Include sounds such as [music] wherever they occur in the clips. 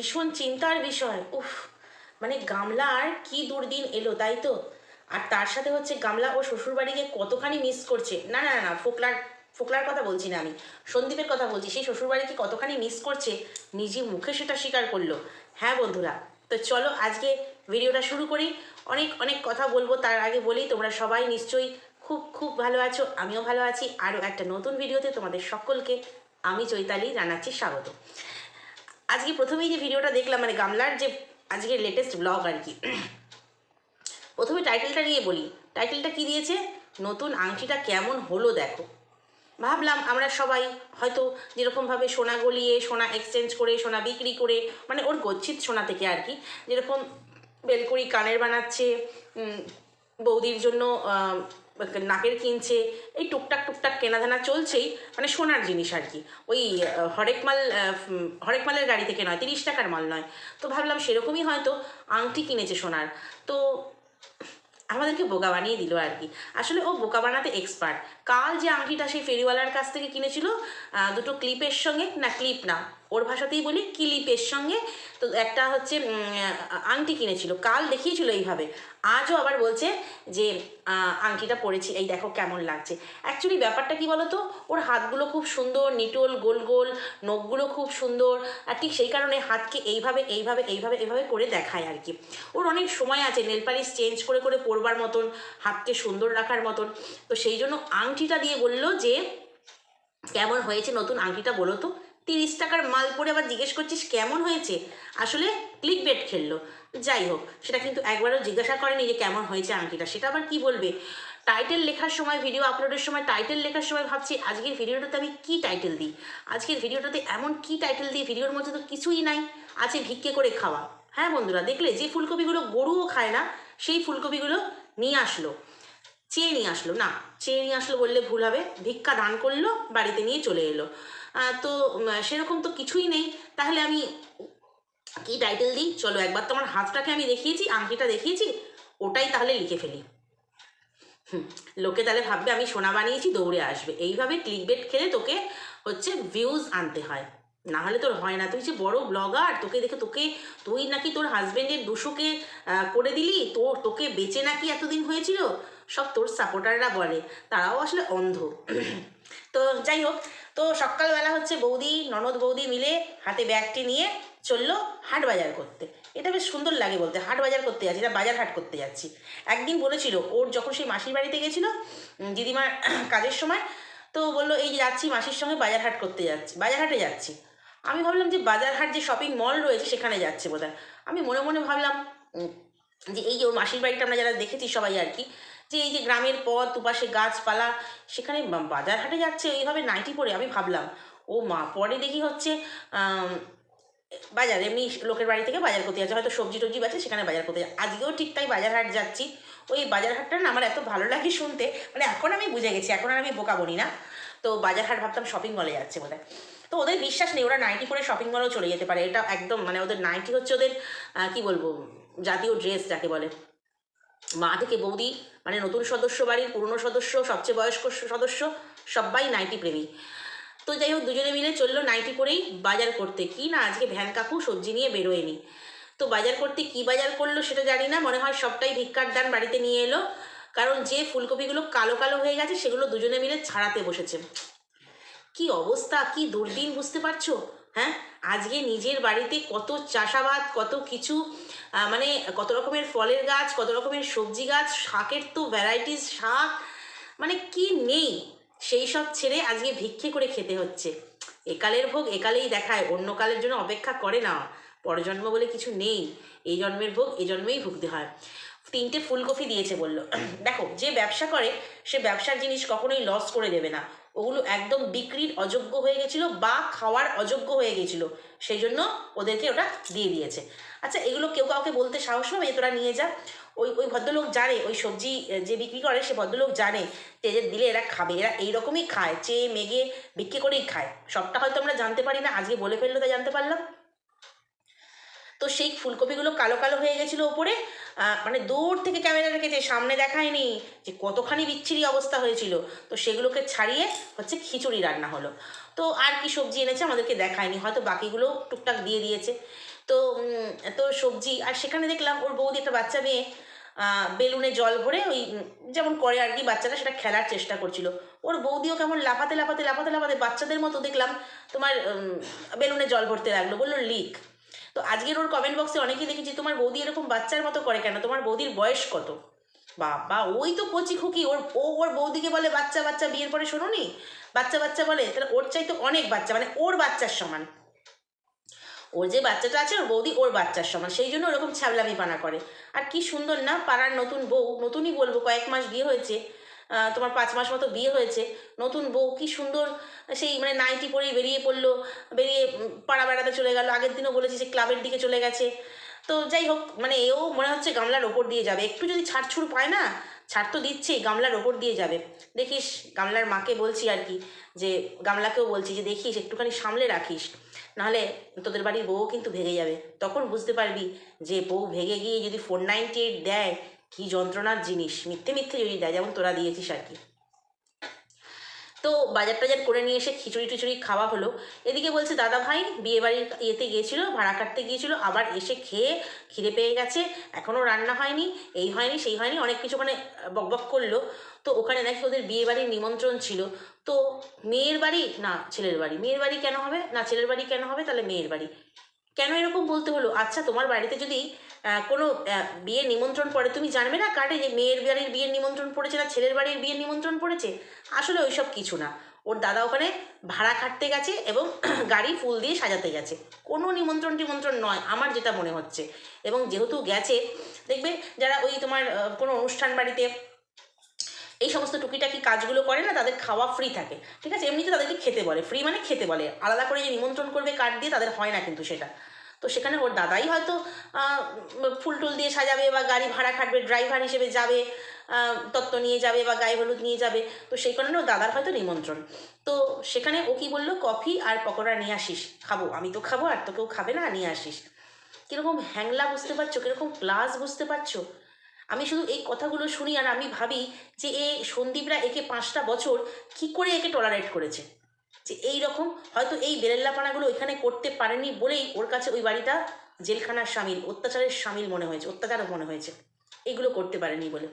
ভীষণ চিন্তার বিষয়, উফ মানে গামলার কি দুর্দিন এলো, তাই তো? আর তার সাথে হচ্ছে গামলা ও শ্বশুরবাড়িকে কতখানি মিস করছে? না না না না, ফোকলার ফোকলার কথা বলছি না আমি, সন্দীপের কথা বলছি, সেই শ্বশুরবাড়িকে কতখানি মিস করছে? নিজে মুখে সেটা স্বীকার করল। হ্যাঁ বন্ধুরা, তো চলো আজকে ভিডিওটা শুরু করি। অনেক অনেক কথা বলব, তার আগে বলি, তোমরা সবাই নিশ্চয়ই খুব খুব ভালো আছো, আমিও ভালো আছি। আরও একটা নতুন ভিডিওতে তোমাদের সকলকে, আমি চৈতালি জানাচ্ছি স্বাগত। আজকে প্রথমেই যে ভিডিওটা দেখলাম মানে গামলার যে আজকে লেটেস্ট ব্লগ আর কি, প্রথমে টাইটেলটা নিয়ে বলি। টাইটেলটা কি দিয়েছে? নতুন আংটিটা কেমন হলো দেখো। ভাবলাম আমরা সবাই হয়তো যেরকমভাবে সোনা গলিয়ে, সোনা এক্সচেঞ্জ করে, সোনা বিক্রি করে মানে ওর গচ্ছিত সোনা থেকে আর কি, যেরকম বেলকুড়ি কানের বানাচ্ছে বৌদির জন্য নাকের কিনছে এই টুকটাক টুকটাক কেনাধানা চলছেই মানে সোনার জিনিস আর কি। ওই আহ, হরেক মাল হরেক মালের গাড়ি থেকে নয় তিরিশ টাকার মাল নয়। তো ভাবলাম সেরকমই হয়তো আংটি কিনেছে সোনার। তো আমাদেরকে বোকা বানিয়ে দিল আর কি। আসলে ও বোকা বানাতে এক্সপার্ট কাল যে আংটিটা সেই ফেরিওয়ালার কাছ থেকে কিনেছিল দুটো ক্লিপের সঙ্গে না ক্লিপ না ওর ভাষাতেই বলি ক্লিপের সঙ্গে। তো একটা হচ্ছে আংটি কিনেছিল। কাল দেখিয়েছিল এইভাবে। আজও আবার বলছে যে আংটিটা পরেছি। এই দেখো কেমন লাগছে। অ্যাকচুয়ালি ব্যাপারটা কি বলতো? ওর হাতগুলো খুব সুন্দর, নিটোল, গোল গোল, নখগুলো খুব সুন্দর। আর ঠিক সেই কারণে হাতকে এইভাবে এইভাবে এইভাবে এইভাবে করে দেখায় আর কি। ওর অনেক সময় আছে নেল পালিশ চেঞ্জ করে করে পরবার মতন, হাতকে সুন্দর রাখার মতন। তো সেই জন্য আংটিটা দিয়ে বলল যে, কেমন হয়েছে নতুন আংটিটা বলো তো। তিরিশ টাকার মাল পরে আবার জিজ্ঞেস করছিস কেমন হয়েছে? আসলে ক্লিক বেট খেললো। যাই হোক, সেটা কিন্তু একবারও জিজ্ঞাসা করেনি যে কেমন হয়েছে আংটিটা। সেটা আবার কি বলবে? টাইটেল লেখার সময় ভিডিও আপলোডের সময় টাইটেল লেখার সময় ভাবছি, আজকের ভিডিওটাতে আমি কি টাইটেল দিই? আজকের ভিডিওটাতে এমন কি টাইটেল দিই? ভিডিওর মধ্যে তো কিছুই নাই। আছে ভিক্ষে করে খাওয়া। হ্যাঁ বন্ধুরা, দেখলে যে ফুলকপিগুলো গরুও খায় না, সেই ফুলকপিগুলো নিয়ে আসলো। চেয়ে নিয়ে আসলো। না, চেয়ে নিয়ে আসলো বললে ভুল হবে। ভিক্ষা দান করল, বাড়িতে নিয়ে চলে এলো। তো সেরকম তো কিছুই নেই। তাহলে আমি কি টাইটেল দিই? চলো, একবার তোমার হাতটাকে আমি দেখিয়েছি, আংটিটা দেখিয়েছি, ওটাই তাহলে লিখে ফেলি। হুম, লোকে তাহলে ভাববে আমি সোনা বানিয়েছি, দৌড়ে আসবে। এইভাবে ক্লিক বেট খেলে তোকে হচ্ছে ভিউজ আনতে হয়। না হলে তোর হয় না। তুই যে বড় ব্লগার তোকে দেখে তোকে, তুই নাকি তোর হাজবেন্ডের দুশোকে করে দিলি? তোর, তোকে বেঁচে নাকি এতদিন হয়েছিল? সব তোর সাপোর্টাররা বলে। তারাও আসলে অন্ধ। তো যাই হোক, তো সকালবেলা হচ্ছে বৌদি, ননদ বৌদি মিলে হাতে ব্যাগটি নিয়ে চলল হাট বাজার করতে। এটা বেশ সুন্দর লাগে বলতে, হাট বাজার করতে যাচ্ছি, এটা বাজার হাট করতে যাচ্ছি। একদিন বলেছিল, ওর যখন সেই মাসির বাড়িতে গেছিল দিদিমার [coughs] কাজের সময়, তো বলল, এই যাচ্ছি, মাসির সঙ্গে বাজার হাট করতে যাচ্ছি, বাজার হাটে যাচ্ছি। আমি ভাবলাম যে বাজার হাট যে শপিং মল রয়েছে, সেখানে যাচ্ছে বোধহয়। আমি মনে মনে ভাবলাম যে এই যে ওর মাসির বাড়িটা আমরা যারা দেখেছি সবাই আর কি যে এই যে গ্রামের পথ দুপাশে গাছপালা, সেখানে বাজার হাটে যাচ্ছে, এইভাবে নাইটি পরে আমি ভাবলাম, ও মা, পরে দেখি হচ্ছে বাজার, এমনি লোকের বাড়ি থেকে বাজার করতে যাচ্ছে, হয়তো সবজি টবজি বাজে সেখানে বাজার করতে যাচ্ছে। আজকেও ঠিক তাই বাজার হাট যাচ্ছি। ওই বাজার হাটটা না আমার এত ভালো লাগে শুনতে মানে এখন আমি বুঝে গেছি, এখন আর আমি বোকা বনি না। তো বাজার হাট ভাবতাম শপিং মলে যাচ্ছে বোধ তো ওদের বিশ্বাস নেই, ওরা নাইটি পরে শপিং মলেও চলে যেতে পারে। এটা একদম মানে ওদের নাইটি হচ্ছে ওদের কি বলব, জাতীয় ড্রেস যাকে বলে। মা থেকে বৌদি মানে নতুন সদস্য বাড়ির পুরনো সদস্য, সবচেয়ে বয়স্ক সদস্য, সবাই নাইটি প্রেমী। তো যাই হোক, দুজনে মিলে চলল নাইটি করেই বাজার করতে। কি না আজকে ভ্যান কাকু সবজি নিয়ে বেরোয়নি। তো বাজার করতে কি বাজার করল সেটা জানি না, মনে হয় সবটাই ভিক্ষার দান বাড়িতে নিয়ে এলো। কারণ যে ফুলকপিগুলো কালো কালো হয়ে গেছে, সেগুলো দুজনে মিলে ছাড়াতে বসেছে। কি অবস্থা, কি দুর্দিন, বুঝতে পারছ? হ্যাঁ? আজকে নিজের বাড়িতে কত চাষাবাদ, কত কিছু মানে কত রকমের ফলের গাছ, কত রকমের সবজি গাছ, শাকের তো ভ্যারাইটিস শাক মানে কি নেই? সেই সব ছেড়ে আজকে ভিক্ষে করে খেতে হচ্ছে। একালের ভোগ একালেই দেখায়, অন্য কালের জন্য অপেক্ষা করে না। পরজন্ম বলে কিছু নেই, এই জন্মের ভোগ এই জন্মেই ভুগতে হয়। তিনটে ফুলকপি দিয়েছে বলল। [clears throat] দেখো, যে ব্যবসা করে, সে ব্যবসার জিনিস কখনোই লস করে দেবে না। ওগুলো একদম বিক্রির অযোগ্য হয়ে গেছিল বা খাওয়ার অযোগ্য হয়ে গেছিল। সেই জন্য ওদেরকে ওটা দিয়ে দিয়েছে। আচ্ছা এগুলো কেউ কাউকে বলতে সাহস হবে? যে তোরা নিয়ে যা। ওই ওই ভদ্রলোক জানে, ওই সবজি যে বিক্রি করে সে ভদ্রলোক জানে এদের দিলে এরা খাবে। এরা এইরকমই খায়, চেয়ে মেগে বিক্রি করেই খায়। সবটা হয়তো আমরা জানতে পারি না, আজকে বলে ফেলল তাই জানতে পারলাম। তো সেই ফুলকপিগুলো কালো কালো হয়ে গেছিল ওপরে মানে দূর থেকে ক্যামেরা রেখেছে সামনে দেখায়নি যে কতখানি বিচ্ছিরি অবস্থা হয়েছিল। তো সেগুলোকে ছাড়িয়ে হচ্ছে খিচুড়ি রান্না হলো। তো আর কি সবজি এনেছে আমাদেরকে দেখায়নি, হয়তো বাকিগুলো টুকটাক দিয়ে দিয়েছে। তো তো সবজি, আর সেখানে দেখলাম ওর বৌদি একটা বাচ্চা মেয়ে বেলুনে জল ভরে ওই, যেমন করে আর কি, বাচ্চারা সেটা খেলার চেষ্টা করছিল। ওর বৌদিও কেমন লাফাতে লাফাতে লাফাতে লাফাতে বাচ্চাদের মতো দেখলাম তোমার বেলুনে জল ভরতে লাগল। বলল লিক তো আজকের ওর কমেন্ট বক্সে অনেকেই দেখেছি, তোমার বৌদি এরকম বাচ্চার মতো করে কেন? তোমার বৌদির বয়স কত? বাবা, ওই তো কচি খুকি, ওর, ও ওর বৌদিকে বলে বাচ্চা বাচ্চা, বিয়ের পরে শোনোনি? বাচ্চা বাচ্চা বলে, তাহলে ওর চাইতে অনেক বাচ্চা মানে ওর বাচ্চার সমান। ওর যে বাচ্চাটা আছে, ওর বৌদি ওর বাচ্চার সমান, সেই জন্য ওরকম ছ্যাবলামি পানা করে। আর কি সুন্দর না, পাড়ার নতুন বউ, নতুনই বলব, কয়েক মাস বিয়ে হয়েছে তোমার পাঁচ মাস মতো বিয়ে হয়েছে। নতুন বউ, কি সুন্দর সেই মানে নাইটি পরেই বেরিয়ে পড়ল, বেরিয়ে পাড়া বেড়াতে চলে গেল। আগের দিনও বলেছি যে ক্লাবের দিকে চলে গেছে। তো যাই হোক মানে এও মনে হচ্ছে গামলার ওপর দিয়ে যাবে। একটু যদি ছাড়ছুড় পায় না, ছাড় তো দিচ্ছেই, গামলার ওপর দিয়ে যাবে। দেখিস, গামলার মাকে বলছি আর কি, যে গামলাকেও বলছি যে দেখিস, একটুখানি সামলে রাখিস। নাহলে তোদের বাড়ির বউ কিন্তু ভেঙে যাবে। তখন বুঝতে পারবি যে বউ ভেঙে গিয়ে যদি ফোর নাইনটি এইট দেয় কী যন্ত্রণার জিনিস? মিথ্যে মিথ্যে যদি দেয়, যেমন তোরা দিয়েছিস আর কি। তো বাজার টাজার করে নিয়ে এসে খিচুড়ি টিচুড়ি খাওয়া হলো। এদিকে বলছে, দাদা ভাই বিয়ে বাড়ির ইয়েতে গিয়েছিল, ভাড়া কাটতে গিয়েছিল, আবার এসে খেয়ে খিদে পেয়ে গেছে। এখনও রান্না হয়নি, এই হয়নি, সেই হয়নি, অনেক কিছু মানে বকবক করল। তো ওখানে নাকি ওদের বিয়ে বাড়ির নিমন্ত্রণ ছিল। তো মেয়ের বাড়ি? না, ছেলের বাড়ি। মেয়ের বাড়ি কেন হবে? না, ছেলের বাড়ি কেন হবে? তাহলে মেয়ের বাড়ি। কেন এরকম বলতে হলো? আচ্ছা তোমার বাড়িতে যদি কোনো বিয়ের নিমন্ত্রণ পড়ে, তুমি জানবে না কার্ডে যে মেয়ের বাড়ির বিয়ের নিমন্ত্রণ পড়েছে না ছেলের বাড়ির বিয়ের নিমন্ত্রণ পড়েছে? আসলে ওইসব কিছু না। ওর দাদা ওখানে ভাড়া খাটতে গেছে এবং [clears throat] গাড়ি ফুল দিয়ে সাজাতে গেছে। কোনো নিমন্ত্রণ টিমন্ত্রণ নয়, আমার যেটা মনে হচ্ছে। এবং যেহেতু গেছে, দেখবে যারা ওই তোমার কোনো অনুষ্ঠান বাড়িতে এই সমস্ত টুকিটাকি কাজগুলো করে না, তাদের খাওয়া ফ্রি থাকে। ঠিক আছে? এমনিতে তাদেরকে খেতে বলে। ফ্রি মানে খেতে বলে। আলাদা করে যে নিমন্ত্রণ করবে কার্ড দিয়ে, তাদের হয় না কিন্তু সেটা। তো সেখানে ওর দাদাই হয়তো ফুল টুল দিয়ে সাজাবে বা গাড়ি ভাড়া খাটবে ড্রাইভার হিসেবে যাবে তত্ত্ব নিয়ে যাবে বা গায়ে হলুদ নিয়ে যাবে, তো সেই কারণে ওর দাদার হয়তো নিমন্ত্রণ। তো সেখানে ও কি বলল, কফি আর পকোড়া নিয়ে আসিস, খাব, আমি তো খাব আর তো কেউ খাবে না, নিয়ে আসিস। কীরকম হ্যাংলা বুঝতে পারছ, কীরকম ক্লাস বুঝতে পারছ? আমি শুধু এই কথাগুলো শুনি আর আমি ভাবি যে এ সন্দীপরা একে পাঁচটা বছর কি করে একে টলারেট করেছে। যে এই রকম হয়তো এই বেরেল্লাপানাগুলো ওইখানে করতে পারেনি বলেই ওর কাছে ওই বাড়িটা জেলখানার সামিল, অত্যাচারের সামিল মনে হয়েছে অত্যাচারও মনে হয়েছে। এইগুলো করতে পারেনি বলে।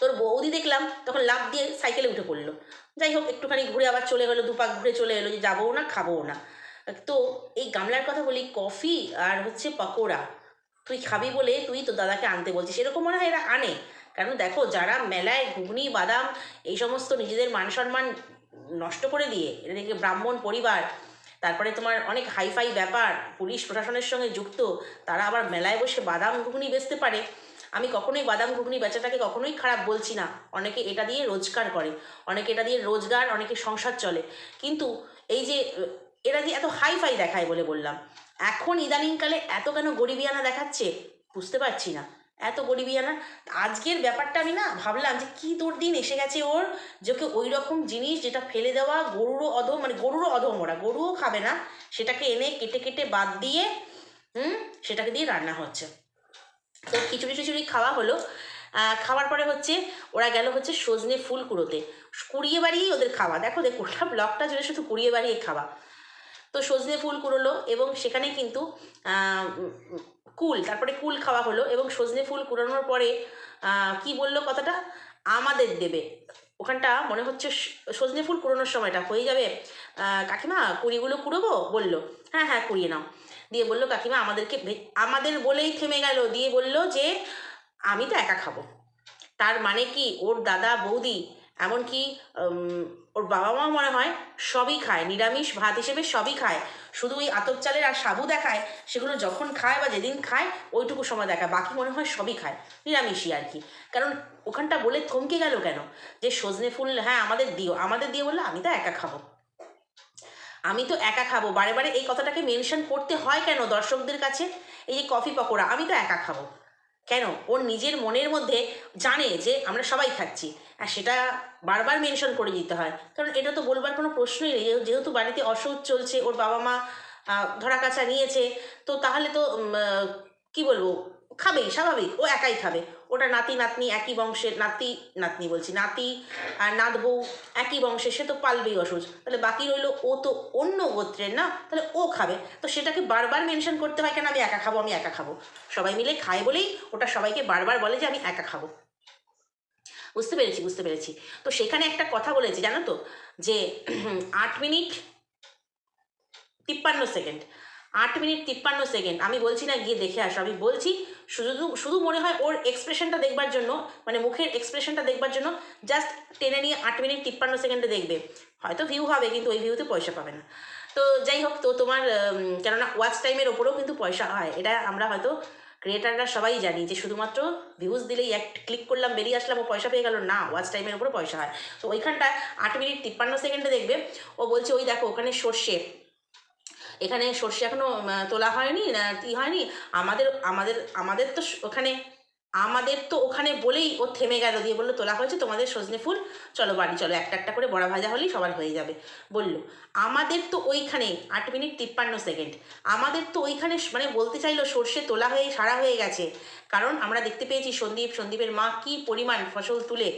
তোর বৌদি দেখলাম তখন লাভ দিয়ে সাইকেলে উঠে পড়ল। যাই হোক, একটুখানি ঘুরে আবার চলে গেলো, দুপাক ঘুরে চলে এলো যে যাবও না, খাবও না। তো এই গামলার কথা বলি, কফি আর হচ্ছে পকোড়া। তুই খাবি বলে তুই তো দাদাকে আনতে বলছিস। এরকম মনে হয় এরা আনে। কারণ দেখো, যারা মেলায় ঘুগনি, বাদাম, এই সমস্ত নিজেদের মান সম্মান নষ্ট করে দিয়ে, এটা দেখে ব্রাহ্মণ পরিবার, তারপরে তোমার অনেক হাইফাই ব্যাপার, পুলিশ প্রশাসনের সঙ্গে যুক্ত, তারা আবার মেলায় বসে বাদাম ঘুগনি বেচতে পারে। আমি কখনোই বাদাম ঘুগনি বেচাটাকে কখনোই খারাপ বলছি না। অনেকে এটা দিয়ে রোজগার করে, অনেকে এটা দিয়ে রোজগার, অনেকে সংসার চলে। কিন্তু এই যে, এরা যে এত হাইফাই দেখায় বলে বললাম, এখন ইদানিংকালে এত কেন গরিবিয়ানা দেখাচ্ছে? বুঝতে পারছি না। এত গরিবিয়ানা। আজকের ব্যাপারটা আমি না ভাবলাম যে কি দুর্দিন এসে গেছে ওর যে ওই রকম জিনিস যেটা ফেলে দেওয়া গরুরও অধম মানে গরুরও অধম ওরা, গরুও খাবে না, সেটাকে এনে কেটে কেটে বাদ দিয়ে, হুম, সেটাকে দিয়ে রান্না হচ্ছে। তো খিচুড়ি টিচুড়ি খাওয়া হলো। খাওয়ার পরে হচ্ছে ওরা গেল হচ্ছে সজনে ফুল কুড়োতে। কুড়িয়ে বাড়িয়েই ওদের খাওয়া। দেখো, দেখ ব্লকটা জুড়ে শুধু কুড়িয়ে বাড়িয়ে খাওয়া। তো সজনে ফুল কুড়োলো এবং সেখানে কিন্তু কুল, তারপরে কুল খাওয়া হলো এবং সজনে ফুল কুড়ানোর পরে কি বলল কথাটা? আমাদের দেবে। ওখানটা মনে হচ্ছে সজনে ফুল কুড়োনোর সময়টা, হয়ে যাবে কাকিমা কুড়িগুলো কুড়োবো? বলল। হ্যাঁ হ্যাঁ কুড়িয়ে নাও। দিয়ে বলল, কাকিমা, আমাদেরকে আমাদের বলেই থেমে গেল। দিয়ে বলল যে, আমি তো একা খাব। তার মানে কি, ওর দাদা বৌদি এমনকি ওর বাবা মা মনে হয় সবই খায়, নিরামিষ ভাত হিসেবে সবই খায়। শুধু ওই আতপ চালের আর সাবু দেখায়, সেগুলো যখন খায় বা যেদিন খায়, ওইটুকু সময় দেখায়, বাকি মনে হয় সবই খায়, নিরামিষই আর কি। কারণ ওখানটা বলে থমকে গেল কেন? যে সজনে ফুল হ্যাঁ আমাদের দিও, আমাদের দিয়ে বললে, আমি তো একা খাব। আমি তো একা খাব। বারে বারে এই কথাটাকে মেনশন করতে হয় কেন দর্শকদের কাছে? এই যে কফি পকোড়া, আমি তো একা খাব। কেন? ওর নিজের মনের মধ্যে জানে যে আমরা সবাই খাচ্ছি। আর সেটা বারবার মেনশন করে দিতে হয়। কারণ এটা তো বলবার কোনো প্রশ্নই নেই। যেহেতু- বাড়িতে অসুখ চলছে, ওর বাবা মা ধরা কাছা নিয়েছে, তো তাহলে তো কি বলব? খাবেই, স্বাভাবিক। ও একাই খাবে। ওটা নাতি, নাতনি একই বংশের, নাতি, নাতনি বলছি, নাতি আর নাত বউ একই বংশের, সে তো পালবেই অসুজ। তাহলে বাকি রইল ও তো অন্য গোত্রের না? তাহলে ও খাবে। তো সেটাকে বারবার মেনশন করতে হয় কেন? আমি একা খাব, আমি একা খাব। সবাই মিলে খায় বলেই ওটা সবাইকে বারবার বলে যে আমি একা খাব। বুঝতে পেরেছি বুঝতে পেরেছি। তো সেখানে একটা কথা বলেছি, জানো তো? যে, আট মিনিট তিপ্পান্ন সেকেন্ড। আট মিনিট তিপ্পান্ন সেকেন্ড আমি বলছি না, গিয়ে দেখে আসো। আমি বলছি, শুধু শুধু মনে হয় ওর এক্সপ্রেশনটা দেখবার জন্য মানে মুখের এক্সপ্রেশনটা দেখবার জন্য জাস্ট টেনে নিয়ে আট মিনিট তিপ্পান্ন সেকেন্ডে দেখবে। হয়তো ভিউ হবে, কিন্তু ওই ভিউতে পয়সা পাবে না। তো যাই হোক, তো তোমার কেননা ওয়াচ টাইমের ওপরেও কিন্তু পয়সা হয়। এটা আমরা হয়তো ক্রিয়েটাররা সবাই জানি যে শুধুমাত্র ভিউজ দিলেই এক ক্লিক করলাম, বেরিয়ে আসলাম, ও পয়সা পেয়ে গেল। না ওয়াচ টাইমের উপরে পয়সা হয়। তো ওইখানটা আট মিনিট তিপ্পান্ন সেকেন্ডে দেখবে। ও বলছে, ওই দেখো, ওখানে সর্ষে। এখানে সর্ষে এখনও উম, তোলা হয়নি কি হয়নি। আমাদের আমাদের আমাদের তো ওখানে আমাদের তো ওখানে বলেই ও থেমে গেল দিয়ে বলল তোলা হয়েছে তোমাদের সজনে ফুল চলো বাড়ি চলো একটা একটা করে বড়া ভাজা হলেই সবার হয়ে যাবে। বলল আমাদের তো ওইখানে আট মিনিট তিপ্পান্ন সেকেন্ড আমাদের তো ওইখানে মানে বলতে চাইলো সর্ষে তোলা হয়ে সারা হয়ে গেছে। কারণ আমরা দেখতে পেয়েছি সন্দীপ সন্দীপের মা কি পরিমাণ ফসল তুলে।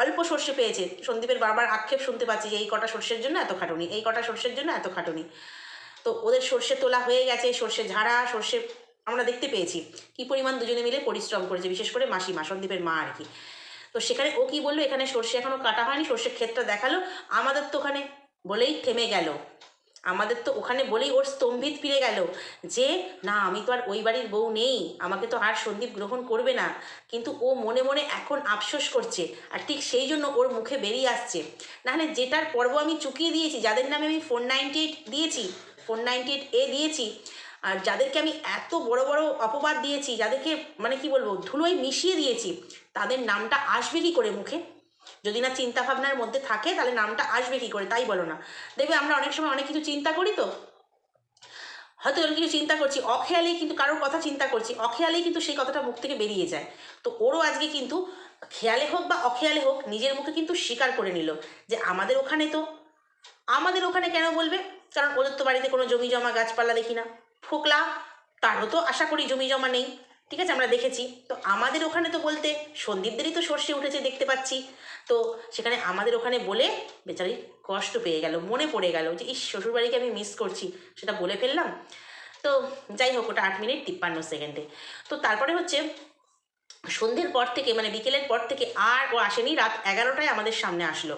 অল্প সর্ষে পেয়েছে। সন্দীপের বারবার আক্ষেপ শুনতে পাচ্ছি যে, এই কটা সর্ষের জন্য এত খাটুনি? এই কটা সর্ষের জন্য এত খাটুনি? তো ওদের সর্ষে তোলা হয়ে গেছে, সর্ষে ঝাড়া, সর্ষে আমরা দেখতে পেয়েছি। কি পরিমাণ দুজনে মিলে পরিশ্রম করেছে, বিশেষ করে মাসিমা, সন্দীপের মা আর কি। তো সেখানে ও কি বলল, এখানে সর্ষে এখনও কাটা হয়নি, সর্ষের ক্ষেতটা দেখাল, আমাদের তো ওখানে বলেই থেমে গেল। আমাদের তো ওখানে বলেই ওর স্তম্ভিত ফিরে গেল যে, না, আমি তো আর ওই বাড়ির বউ নেই, আমাকে তো আর সন্দীপ গ্রহণ করবে না। কিন্তু ও মনে মনে এখন আফসোস করছে আর ঠিক সেই জন্য ওর মুখে বেরিয়ে আসছে। নাহলে যেটার পর্ব আমি চুকিয়ে দিয়েছি, যাদের নামে আমি ফোর নাইনটি এইট দিয়েছি, ফোর নাইনটি এইট এ দিয়েছি, আর যাদেরকে আমি এত বড় বড় অপবাদ দিয়েছি, যাদেরকে মানে কি বলব, ধুলোয় মিশিয়ে দিয়েছি, তাদের নামটা আসবে কি করে মুখে? যদি না চিন্তা ভাবনার মধ্যে থাকে, তাহলে নামটা আসবে কি করে? তাই বলো না। দেখবে আমরা অনেক সময় অনেক কিছু চিন্তা করি তো। হয়তো অনেক কিছু চিন্তা করছি। অখেয়ালেই কিন্তু কারোর কথা চিন্তা করছি। অখেয়ালেই কিন্তু সেই কথাটা মুখ থেকে বেরিয়ে যায়। তো ওরও আজকে কিন্তু খেয়ালে হোক বা অখেয়ালে হোক, নিজের মুখে কিন্তু স্বীকার করে নিল যে আমাদের ওখানে তো, আমাদের ওখানে কেন বলবে? কারণ ওদের তো বাড়িতে কোনো জমি জমা গাছপালা দেখি না। ফোকলা, তারও তো আশা করি জমি জমা নেই। ঠিক আছে, আমরা দেখেছি। তো আমাদের ওখানে তো বলতে সন্দীপদেরই তো সর্ষে উঠেছে দেখতে পাচ্ছি। তো সেখানে আমাদের ওখানে বলে বেচারি কষ্ট পেয়ে গেল, মনে পড়ে গেল যে, ইস, শ্বশুরবাড়িকে আমি মিস করছি। সেটা বলে ফেললাম। তো যাই হোক, ওটা আট মিনিট তিপ্পান্ন সেকেন্ডে তো তারপরে হচ্ছে সন্ধ্যের পর থেকে মানে বিকেলের পর থেকে আর ও আসেনি, রাত এগারোটায় আমাদের সামনে আসলো।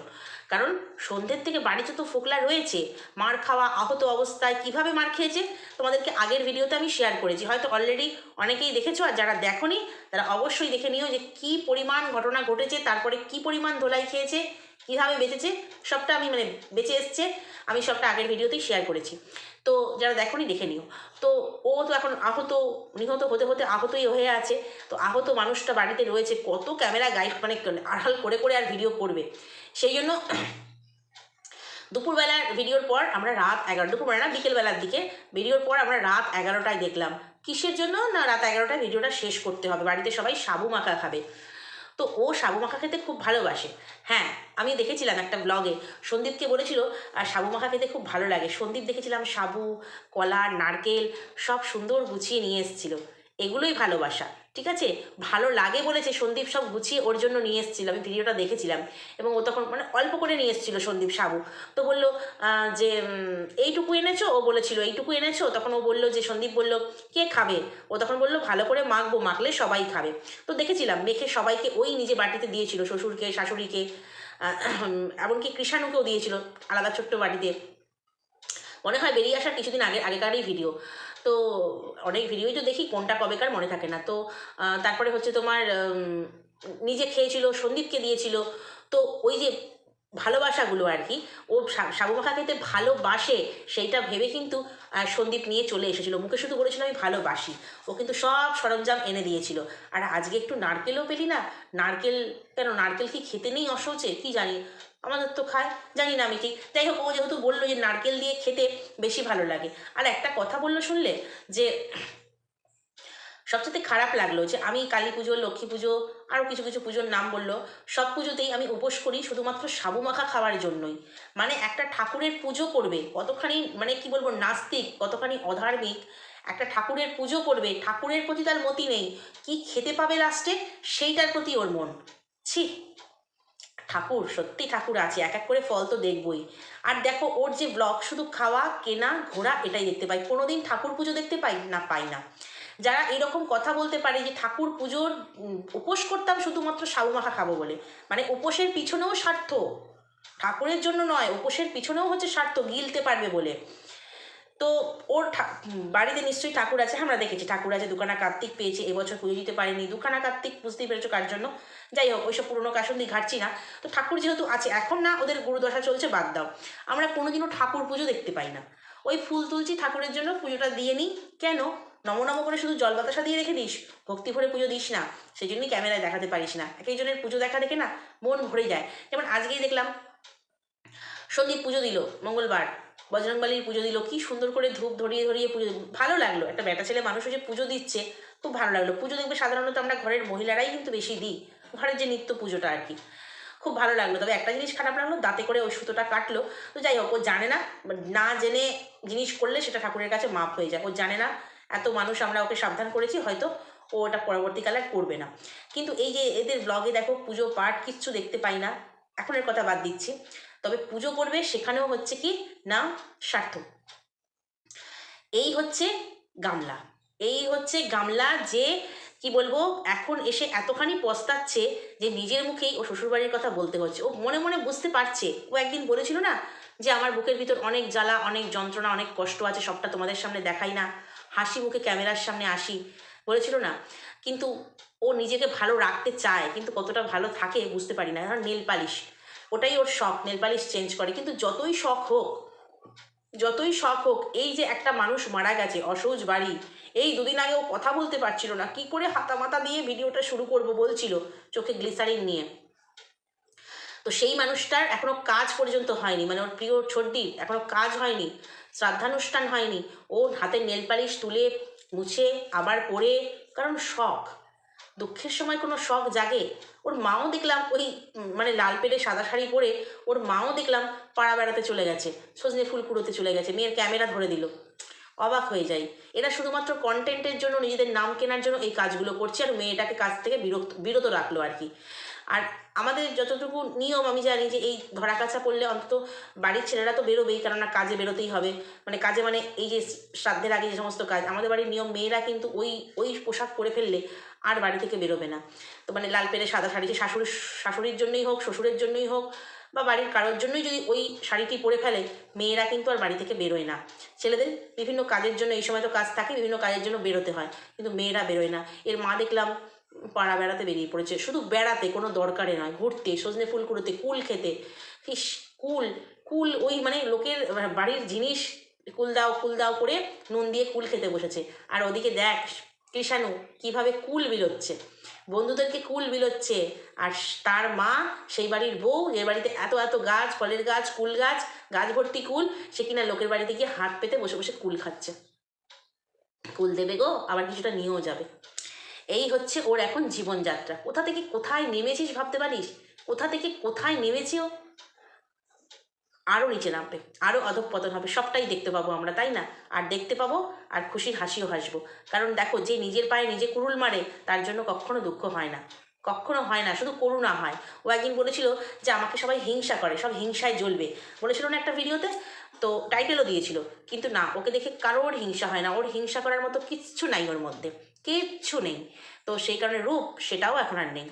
কারণ সন্ধ্যের থেকে বাড়িতে তো ফোকলা রয়েছে, মার খাওয়া আহত অবস্থায় কীভাবে মার খেয়েছে তোমাদেরকে আগের ভিডিওতে আমি শেয়ার করেছি। হয়তো অলরেডি অনেকেই দেখেছ আর যারা দেখোনি, তারা অবশ্যই দেখে নিও যে কি পরিমাণ ঘটনা ঘটেছে, তারপরে কি পরিমাণ ধোলাই খেয়েছে, কীভাবে বেঁচেছে, সবটা আমি মানে বেঁচে এসছে, আমি সবটা আগের ভিডিওতেই শেয়ার করেছি। তো যারা দেখোনি, দেখে নিও। তো ও তো এখন আহত, নিহত হতে হতে আহতই হয়ে আছে। তো আহত মানুষটা বাড়িতে রয়েছে। কত ক্যামেরা গাইড মানে আড়াল করে করে আর ভিডিও করবে। সেই জন্য দুপুরবেলার ভিডিওর পর আমরা রাত এগারো, দুপুরবেলা না, বিকেলবেলার দিকে ভিডিওর পর আমরা রাত এগারোটায় দেখলাম। কিসের জন্য? না, রাত এগারোটায় ভিডিওটা শেষ করতে হবে। বাড়িতে সবাই সাবু মাখা খাবে। তো ও সাবু মাখা খেতে খুব ভালোবাসে। হ্যাঁ আমি দেখেছিলাম একটা ব্লগে সন্দীপকে বলেছিল, আর সাবু মাখা খেতে খুব ভালো লাগে। সন্দীপ দেখেছিলাম সাবু কলা, নারকেল সব সুন্দর গুছিয়ে নিয়ে এসেছিল। এগুলোই ভালোবাসা। ঠিক আছে? ভালো লাগে বলেছে সন্দীপ সব গুছিয়ে ওর জন্য নিয়ে এসেছিল। আমি ভিডিওটা দেখেছিলাম এবং ও তখন মানে অল্প করে নিয়ে এসেছিল সন্দীপ সাবু তো বলল যে এইটুকু এনেছো? ও বলেছিল, এইটুকু এনেছো? তখন ও বলল, যে সন্দীপ বলল, কে খাবে? ও তখন বলল, ভালো করে মাখবো, মাখলে সবাই খাবে। তো দেখেছিলাম, মেখে সবাইকে ওই নিজে বাটিতে দিয়েছিল, শ্বশুরকে, শাশুড়িকে এমনকি কৃষাণুকেও দিয়েছিল আলাদা ছোট্ট বাটিতে। মনে হয় বেরিয়ে আসার কিছুদিন আগে, আগেকারই ভিডিও তো অনেক ভিডিওই তো দেখি কোনটা কবেকার মনে থাকে না। তো তারপরে হচ্ছে তোমার নিজে খেয়েছিল, সন্দীপকে দিয়েছিল। তো ওই যে ভালোবাসাগুলো আর কি ও সা- সাবু মাখা খেতে ভালোবাসে, সেইটা ভেবে কিন্তু সন্দীপ নিয়ে চলে এসেছিল। মুখে শুধু বলেছিল, আমি ভালোবাসি। ও কিন্তু সব সরঞ্জাম এনে দিয়েছিল। আর আজকে একটু নারকেলও পেলি না? নারকেল, কেন নারকেল কি খেতে নেই অসহজে? কি জানি? আমাদের তো খায়, জানি না আমি ঠিক। যাই হোক, ও যেহেতু বলল যে নারকেল দিয়ে খেতে বেশি ভালো লাগে। আর একটা কথা বলল শুনলে, যে সবচেয়ে খারাপ লাগল যে আমি কালী পুজো, লক্ষ্মী পুজো, আরও কিছু কিছু পুজোর নাম বলল, সব পুজোতেই আমি উপোস করি শুধুমাত্র সাবু মাখা খাওয়ার জন্যই। মানে একটা ঠাকুরের পুজো করবে, কতখানি মানে কি বলব, নাস্তিক, কতখানি অধার্মিক, একটা ঠাকুরের পুজো করবে, ঠাকুরের প্রতি তার মতি নেই, কি খেতে পাবে লাস্টে সেইটার প্রতি ওর মন। ছি, ঠাকুর, সত্যি ঠাকুর আছে, এক এক করে ফল তো দেখবই। আর দেখো, ওর যে ব্লগ শুধু খাওয়া, কেনা, ঘোরা, এটাই দেখতে পাই। কোনোদিন ঠাকুর পুজো দেখতে পাই না পাই না। যারা এরকম কথা বলতে পারে যে ঠাকুর পুজোর উপোস করতাম শুধুমাত্র সাবু মাখা খাব বলে। মানে উপোসের পিছনেও স্বার্থ। ঠাকুরের জন্য নয়, উপোসের পিছনেও হচ্ছে স্বার্থ, গিলতে পারবে বলে। তো ওর বাড়িতে নিশ্চয়ই ঠাকুর আছে। আমরা দেখেছি ঠাকুর আছে, দুখানা কার্তিক পেয়েছে, এবছর পুজো দিতে পারেনি। দুখানা কার্তিক বুঝতেই পেরেছ কার জন্য। যাই হোক, ওইসব পুরনো কাসন্দি ঘাটছি না। তো ঠাকুর যেহেতু আছে, এখন না, ওদের গুরুদশা চলছে, বাদ দাও। আমরা কোনোদিনও ঠাকুর পুজো দেখতে পাই না। ওই ফুল তুলছি, ঠাকুরের জন্য পুজোটা দিয়ে নিই। কেন? নম নম করে শুধু জল বাতাসা দিয়ে রেখে দিস, ভক্তি ভরে পুজো দিস না সেই জন্যই ক্যামেরায় দেখাতে পারিস না। এক একজনের পুজো দেখা দেখে না মন ভরে যায়। যেমন আজকেই দেখলাম, সন্দীপ পুজো দিল মঙ্গলবার, বজরংবালির পুজো দিল, কি সুন্দর করে ধূপ ধরিয়ে ধরিয়ে পুজো ভালো লাগল, একটা বেটা ছেলে মানুষ যে পুজো দিচ্ছে, খুব ভালো লাগল। পুজো দেখবে সাধারণত আমরা ঘরের মহিলারাই কিন্তু বেশি দিই, ঘরের যে নিত্য পুজোটা আর কি। খুব ভালো লাগল। তবে একটা জিনিস খারাপ লাগল, দাঁতে করে ওই সুতোটা কাটলো। তো যাই হোক, ও জানে না না জেনে জিনিস করলে সেটা ঠাকুরের কাছে মাপ হয়ে যায়। ও জানে না এত মানুষ আমরা ওকে সাবধান করেছি, হয়তো ও ওটা পরবর্তীকালে করবে না। কিন্তু এই যে এদের ব্লগে দেখো, পুজো পাঠ কিচ্ছু দেখতে পাই না, এখন এর কথা বাদ দিচ্ছি। তবে পুজো করবে সেখানেও হচ্ছে কি না স্বার্থ এই হচ্ছে গামলা। এই হচ্ছে গামলা যে, কি বলব, এখন এসে এতখানি পস্তাচ্ছে যে নিজের মুখেই ও শ্বশুরবাড়ির কথা বলতে হচ্ছে। ও মনে মনে বুঝতে পারছে। ও একদিন বলেছিল না যে, আমার বুকের ভিতর অনেক জ্বালা, অনেক যন্ত্রণা, অনেক কষ্ট আছে, সবটা তোমাদের সামনে দেখাই না। হাসি মুখে ক্যামেরার সামনে আসি। বলেছিল না। কিন্তু ও নিজেকে ভালো রাখতে চায়, কিন্তু কতটা ভালো থাকে বুঝতে পারি না। ধর নেল পালিশ, ওটাই ওর শখ। নেল পালিশ চেঞ্জ করে। কিন্তু যতই শখ হোক, যতই শখ হোক, এই যে একটা মানুষ মারা গেছে অসৌজ বাড়ি, এই দুদিন আগে ও কথা বলতে পারছিল না। কি করে হাতা মাতা দিয়ে ভিডিওটা শুরু করব বলছিল চোখে গ্লিসারিন নিয়ে। তো সেই মানুষটার এখনও কাজ পর্যন্ত হয়নি। মানে ওর প্রিয় ছর্দির এখনও কাজ হয়নি। শ্রাদ্ধানুষ্ঠান হয়নি। ও হাতে নেল পালিশ তুলে মুছে আবার পরে, কারণ শখ। দুঃখের সময় কোনো শখ জাগে? ওর মাও দেখলাম ওই মানে লাল পেটে সাদা শাড়ি পরে ওর মাও দেখলাম পাড়া বেড়াতে চলে গেছে, সজনে ফুল কুড়োতে চলে গেছে, মেয়ের ক্যামেরা ধরে দিল। অবাক হয়ে যাই। এরা শুধুমাত্র কন্টেন্টের জন্য, নিজেদের নাম কেনার জন্য এই কাজগুলো করছে, আর মেয়েটাকে কাজ থেকে বিরক্ত, বিরত রাখল আর কি। আর আমাদের যতটুকু নিয়ম, আমি জানি যে এই ধরা কাছা করলে অন্তত বাড়ির ছেলেরা তো বেরোবেই, কেননা কাজে বেরোতেই হবে। মানে কাজে মানে এই যে শ্রাদ্ধের আগে যে সমস্ত কাজ, আমাদের বাড়ির নিয়ম মেয়েরা কিন্তু ওই ওই পোশাক পরে ফেললে আর বাড়ি থেকে বেরোবে না। তো মানে লাল পেরে সাদা শাড়ি শাশুড়ি, শাশুড়ির জন্যই হোক, শ্বশুরের জন্যই হোক, বা বাড়ির কারোর জন্যই যদি ওই শাড়িটি পরে ফেলে, মেয়েরা কিন্তু আর বাড়ি থেকে বেরোয় না। ছেলেদের বিভিন্ন কাজের জন্য, এই সময় তো কাজ থাকে, বিভিন্ন কাজের জন্য বেরোতে হয়, কিন্তু মেয়েরা বেরোয় না। এর মা দেখলাম পাড়া বেড়াতে বেরিয়ে পড়েছে। শুধু বেড়াতে কোনো দরকারে নয়, ঘুরতে, সজনে ফুল কুড়োতে, কুল খেতে। ইস, কুল কুল ওই মানে লোকের বাড়ির জিনিস কুল দাও কুল দাও করে নুন দিয়ে কুল খেতে বসেছে। আর ওদিকে দেখ কৃষাণু কীভাবে কুল বিলোচ্ছে। বন্ধুদেরকে কুল বিলোচ্ছে। আর তার মা, সেই বাড়ির বউ, যে বাড়িতে এত এত গাছ, ফলের গাছ, কুল গাছ গাছ ভর্তি কুল, সে কিনা লোকের বাড়িতে গিয়ে হাত পেতে বসে বসে কুল খাচ্ছে। কুল দেবে গো, আবার কিছুটা নিয়েও যাবে। এই হচ্ছে ওর এখন জীবনযাত্রা। কোথা থেকে কোথায় নেমেছিস ভাবতে পারিস? কোথা থেকে কোথায় নেমেছি ও? আরও নিচে নামবে আরও অধঃপতন হবে, সবটাই দেখতে পাবো আমরা, তাই না? আর দেখতে পাবো, আর খুশির হাসিও হাসবো। কারণ দেখো, যে নিজের পায়ে নিজে কুরুল মারে, তার জন্য কখনো দুঃখ হয় না। কখনো হয় না, শুধু করুণা হয়। ও একদিন বলেছিল যে আমাকে সবাই হিংসা করে, সব হিংসায় জ্বলবে। বলেছিল না একটা ভিডিওতে? তো টাইটেলও দিয়েছিল। কিন্তু না, ওকে দেখে কারোর হিংসা হয় না, ওর হিংসা করার মতো কিচ্ছু নাই ওর মধ্যে। কিচ্ছু নেই। তো সেই কারণে রূপ সেটাও এখন আর নেই।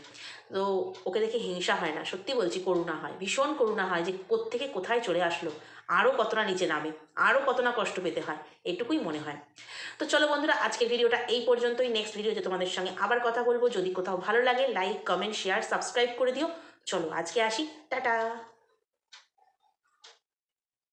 তো ওকে দেখে হিংসা হয় না। সত্যি বলছি, করুণা হয়। ভীষণ করুণা হয় যে কোত্থেকে কোথায় চলে আসলো। আরও কতটা নিচে নামে। আরও কত না কষ্ট পেতে হয়। এটুকুই মনে হয়। তো চলো বন্ধুরা, আজকের ভিডিওটা এই পর্যন্তই। নেক্সট ভিডিওতে তোমাদের সঙ্গে আবার কথা বলব। যদি কোথাও ভালো লাগে লাইক কমেন্ট শেয়ার সাবস্ক্রাইব করে দিও। চলো, আজকে আসি। টাটা!